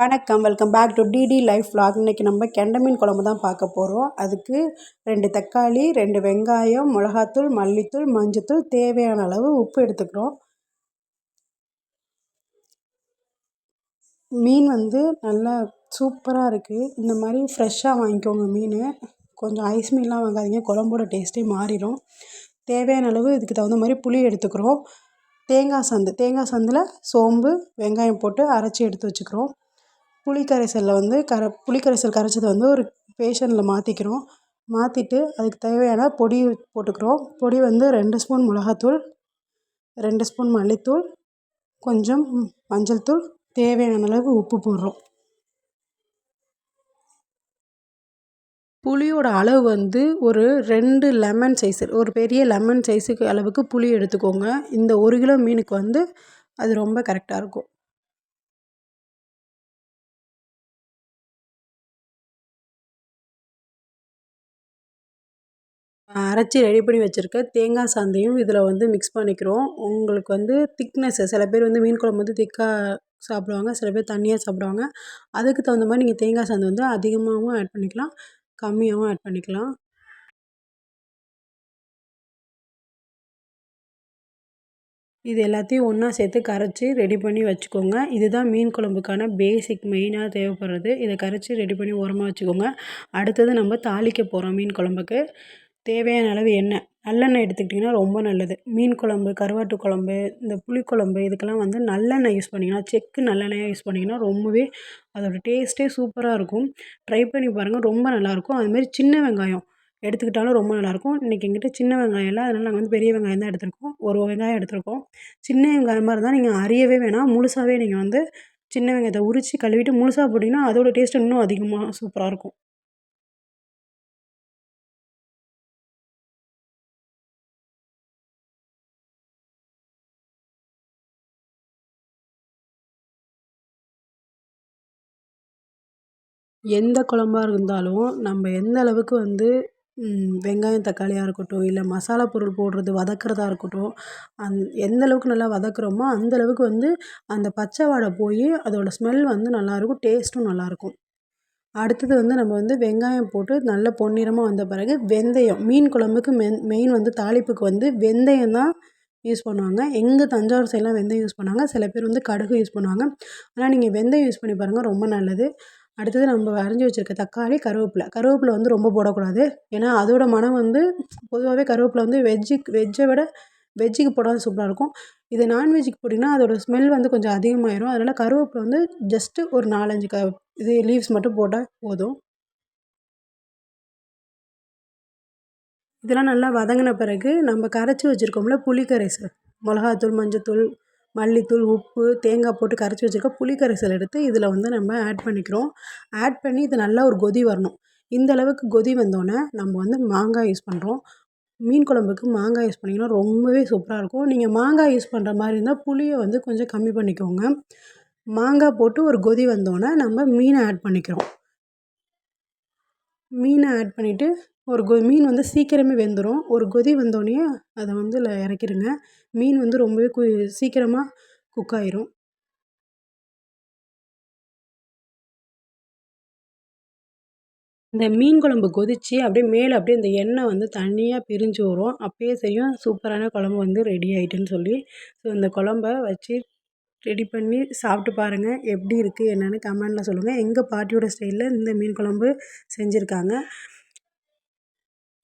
வணக்கம் welcome back to DD life vlog இன்றைக்கி நம்ம கெண்டை மீன் குழம்பு தான் பார்க்க போகிறோம் அதுக்கு ரெண்டு தக்காளி ரெண்டு வெங்காயம் மிளகாத்தூள் மல்லித்தூள் மஞ்சத்தூள் தேவையான அளவு உப்பு எடுத்துக்கிறோம். மீன் வந்து நல்லா சூப்பராக இருக்குது இந்த மாதிரி ஃப்ரெஷ்ஷாக வாங்கிக்கோங்க மீன். கொஞ்சம் ஐஸ் மீன்லாம் வாங்காதீங்க. குழம்போட டேஸ்ட்டே மாறிடும் தேவையான அளவு இதுக்கு தகுந்த மாதிரி புளி எடுத்துக்கிறோம். தேங்காய் சந்து தேங்காய் சந்தில் சோம்பு வெங்காயம் போட்டு அரைச்சி எடுத்து வச்சுக்கிறோம். புளி கரைசலில் வந்து கர புளி கரைசல் கரைச்சதை வந்து ஒரு பேஷனில் மாற்றிக்கிறோம் மாற்றிட்டு அதுக்கு தேவையான பொடி போட்டுக்கிறோம். பொடி வந்து ரெண்டு ஸ்பூன் மிளகாத்தூள் ரெண்டு ஸ்பூன் மல்லித்தூள் கொஞ்சம் மஞ்சள் தூள் தேவையான அளவு உப்பு போடுறோம். புளியோட அளவு வந்து ஒரு ரெண்டு லெமன் சைஸு ஒரு பெரிய லெமன் சைஸுக்கு அளவுக்கு புளி எடுத்துக்கோங்க. இந்த ஒரு கிலோ மீனுக்கு வந்து அது ரொம்ப கரெக்டாக இருக்கும். அரைச்சி ரெடி பண்ணி வச்சுருக்க தேங்காய் சாந்தையும் இதில் வந்து மிக்ஸ் பண்ணிக்கிறோம். உங்களுக்கு வந்து திக்னஸ்ஸு சில பேர் வந்து மீன் குழம்பு வந்து திக்காக சாப்பிடுவாங்க சில பேர் தண்ணியாக சாப்பிடுவாங்க. அதுக்கு தகுந்த மாதிரி நீங்கள் தேங்காய் சாந்து வந்து அதிகமாகவும் ஆட் பண்ணிக்கலாம் கம்மியாகவும் ஆட் பண்ணிக்கலாம். இது எல்லாத்தையும் ஒன்றா சேர்த்து கரைச்சி ரெடி பண்ணி வச்சுக்கோங்க. இதுதான் மீன் குழம்புக்கான பேசிக் மெயினாக தேவைப்படுறது. இதை கரைச்சி ரெடி பண்ணி ஓரமாக வச்சுக்கோங்க. அடுத்தது நம்ம தாளிக்க போகிறோம் மீன் குழம்புக்கு. தேவையான அளவு எண்ணெய். நல்லெண்ணெய் எடுத்துக்கிட்டிங்கன்னா ரொம்ப நல்லது. மீன் குழம்பு கருவாட்டு குழம்பு இந்த புளிக்குழம்பு இதுக்கெல்லாம் வந்து நல்லெண்ணெய் யூஸ் பண்ணிங்கன்னா செக்கு நல்லெண்ணெயாக யூஸ் பண்ணிங்கன்னா ரொம்பவே அதோடய டேஸ்ட்டே சூப்பராக இருக்கும். ட்ரை பண்ணி பாருங்கள் ரொம்ப நல்லாயிருக்கும் அதுமாரி சின்ன வெங்காயம் எடுத்துக்கிட்டாலும் ரொம்ப நல்லாயிருக்கும் இன்றைக்கி எங்கிட்ட சின்ன வெங்காயம் இல்லை. அதனால் நாங்கள் வந்து பெரிய வெங்காயம் தான் எடுத்திருக்கோம். ஒரு வெங்காயம் எடுத்திருக்கோம். சின்ன வெங்காயமாக இருந்தால் நீங்கள் அறியவே வேணாம். முழுசாகவே நீங்கள் வந்து சின்ன வெங்காயத்தை உரித்து கழுவிட்டு முழுசாக போட்டிங்கன்னா அதோடய டேஸ்ட் இன்னும் அதிகமாக சூப்பராக இருக்கும். எந்த குழம்பா இருந்தாலும் நம்ம எந்த அளவுக்கு வந்து வெங்காயம் தக்காளியாக இருக்கட்டும் இல்லை மசாலா பொருள் போடுறது வதக்கிறதா இருக்கட்டும் அந் எந்த அளவுக்கு நல்லா வதக்குறோமோ அந்த அளவுக்கு வந்து அந்த பச்சை வாடை போய் அதோடய ஸ்மெல் வந்து நல்லாயிருக்கும் டேஸ்ட்டும் நல்லாயிருக்கும். அடுத்தது வந்து நம்ம வந்து வெங்காயம் போட்டு நல்ல பொன்னிறமாக வந்த பிறகு வெந்தயம் மீன் குழம்புக்கு மென் மெயின் வந்து தாளிப்புக்கு வந்து வெந்தயம் தான் யூஸ் பண்ணுவாங்க. எங்கள் தஞ்சாவூர் சைட்லாம் வெந்தயம் யூஸ் பண்ணுவாங்க. சில பேர் வந்து கடுகு யூஸ் பண்ணுவாங்க. ஆனால் நீங்கள் வெந்தயம் யூஸ் பண்ணி பாருங்கள் ரொம்ப நல்லது. அடுத்தது நம்ம அரிஞ்சு வச்சுருக்க தக்காளி கருவேப்பிலை. கருவேப்பிலை வந்து ரொம்ப போடக்கூடாது. ஏன்னா அதோட மனம் வந்து பொதுவாகவே கருவேப்பிலை வந்து வெஜ்ஜுக்கு வெஜ்ஜை விட வெஜ்ஜுக்கு போட்டால் சூப்பராக இருக்கும். இது நான்வெஜ்ஜுக்கு போட்டிங்கன்னா அதோட ஸ்மெல் வந்து கொஞ்சம் அதிகமாயிரும். அதனால் கருவேப்பிலை வந்து ஜஸ்ட்டு ஒரு நாலஞ்சு க இது லீவ்ஸ் மட்டும் போட்டால் போதும். இதெல்லாம் நல்லா வதங்கின பிறகு நம்ம கரைச்சி வச்சுருக்கோம்ல புளி கரைசல் மிளகாத்தூள் மஞ்சத்தூள் மல்லித்தூள் உப்பு தேங்காய் போட்டு கரைச்சி வச்சுருக்க புளி கரைசல் எடுத்து இதில் வந்து நம்ம ஆட் பண்ணிக்கிறோம். ஆட் பண்ணி இது நல்லா ஒரு கொதி வரணும். இந்த அளவுக்கு கொதி வந்தோடனே நம்ம வந்து மாங்காய் யூஸ் பண்ணுறோம் மீன் குழம்புக்கு மாங்காய் யூஸ் பண்ணிங்கன்னா ரொம்பவே சூப்பராக இருக்கும். நீங்கள் மாங்காய் யூஸ் பண்ணுற மாதிரி இருந்தால் புளியை வந்து கொஞ்சம் கம்மி பண்ணிக்கோங்க. மாங்காய் போட்டு ஒரு கொதி வந்தோடனே நம்ம மீனை ஆட் பண்ணிக்கிறோம். மீனை ஆட் பண்ணிவிட்டு ஒரு கொ மீன் வந்து சீக்கிரமே வெந்துடும் ஒரு கொதி வந்தோடனே அதை வந்து இதில் இறக்கிடுங்க மீன் வந்து ரொம்பவே கு சீக்கிரமாக குக் ஆயிரும். இந்த மீன் குழம்பு கொதித்து அப்படியே மேலே அப்படியே இந்த எண்ணெய் வந்து தனியாக பிரிஞ்சு வரும். அப்பயே செய்யும். சூப்பரான குழம்பு வந்து ரெடி ஆகிட்டுன்னு சொல்லி. ஸோ இந்த குழம்ப வச்சு ரெடி பண்ணி சாப்பிட்டு பாருங்கள் எப்படி இருக்குது என்னென்னு கமெண்டில் சொல்லுங்கள் எங்கள் பாட்டியோட ஸ்டைலில் இந்த மீன் குழம்பு செஞ்சுருக்காங்க.